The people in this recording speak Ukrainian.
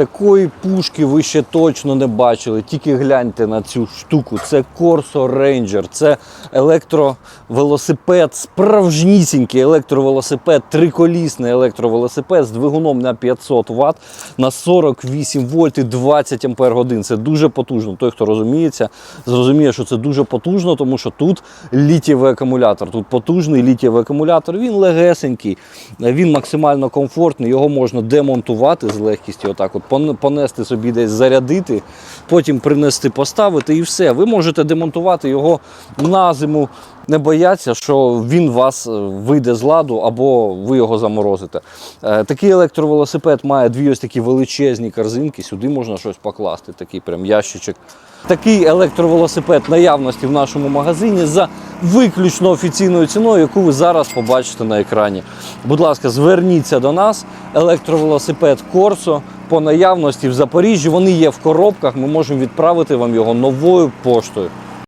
Такої пушки ви ще точно не бачили. Тільки гляньте на цю штуку. Це Corso Ranger, це електровелосипед, справжнісінький електровелосипед, триколісний електровелосипед з двигуном на 500 Вт, на 48 вольт і 20 ампер годин. Це дуже потужно. Той, хто розуміється, зрозуміє, що це дуже потужно, тому що тут літієвий акумулятор. Тут потужний літієвий акумулятор. Він легесенький, він максимально комфортний. Його можна демонтувати з легкістю. Отак, от понести собі десь зарядити, потім принести, поставити і все. Ви можете демонтувати його на зиму. Не бояться, що він вас е, вийде з ладу або ви його заморозите. Е, Такий електровелосипед має дві ось такі величезні корзинки. Сюди можна щось покласти, такий прям ящичок. Такий електровелосипед наявності в нашому магазині за виключно офіційною ціною, яку ви зараз побачите на екрані. Будь ласка, зверніться до нас. Електровелосипед Корсо по наявності в Запоріжжі. Вони є в коробках. Ми можемо відправити вам його новою поштою.